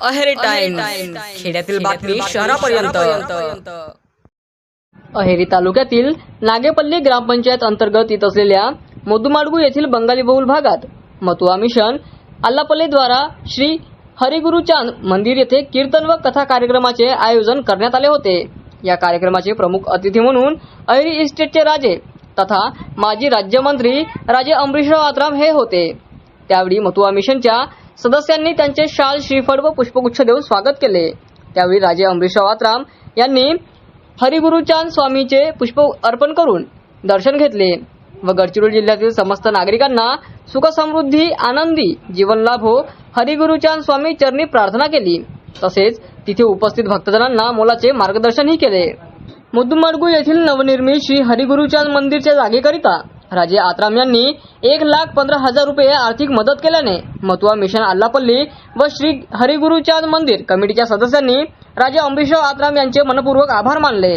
Aheri time खेड्यातील बातमी शहरापर्यंत. अहेरी तालुक्यातील नागेपल्ली ग्रामपंचायत अंतर्गत येत असलेल्या मोदुमाडगू येथील बंगाली बहुल भागात मथुआ मिशन आल्लापल्ली द्वारा श्री हरिगुरुचांद मंदिर येथे कीर्तन व कथा कार्यक्रमाचे आयोजन करण्यात आले होते. या कार्यक्रमाचे प्रमुख अतिथी म्हणून अहेरी इस्टेटचे राजे तथा माजी राज्यमंत्री राजे अमरीशराव आत्राम हे होते. त्यावेळी मथुआ मिशनच्या सदस्यांनी त्यांचे शाल श्रीफळ व पुष्पगुच्छ देऊन स्वागत केले. त्यावेळी राजे अमरीशराव आत्राम यांनी हरिगुरुचांद स्वामीचे पुष्प अर्पण करून दर्शन घेतले व गडचिरोली जिल्ह्यातील समस्त नागरिकांना सुखसमृद्धी आनंदी जीवन लाभो हो हरिगुरुचांद स्वामी चरणी प्रार्थना केली. तसेच तिथे उपस्थित भक्तजनांना मोलाचे मार्गदर्शनही केले. मुद्दुमडगू येथील नवनिर्मित श्री हरिगुरुचांद मंदिरच्या जागेकरिता राजे आत्राम यांनी एक लाख पंधरा हजार रुपये आर्थिक मदत केल्याने मथुआ मिशन आल्लापल्ली व श्री हरिगुरुचांद मंदिर कमिटीच्या सदस्यांनी राजे अंबरीशराव आत्राम यांचे मनपूर्वक आभार मानले.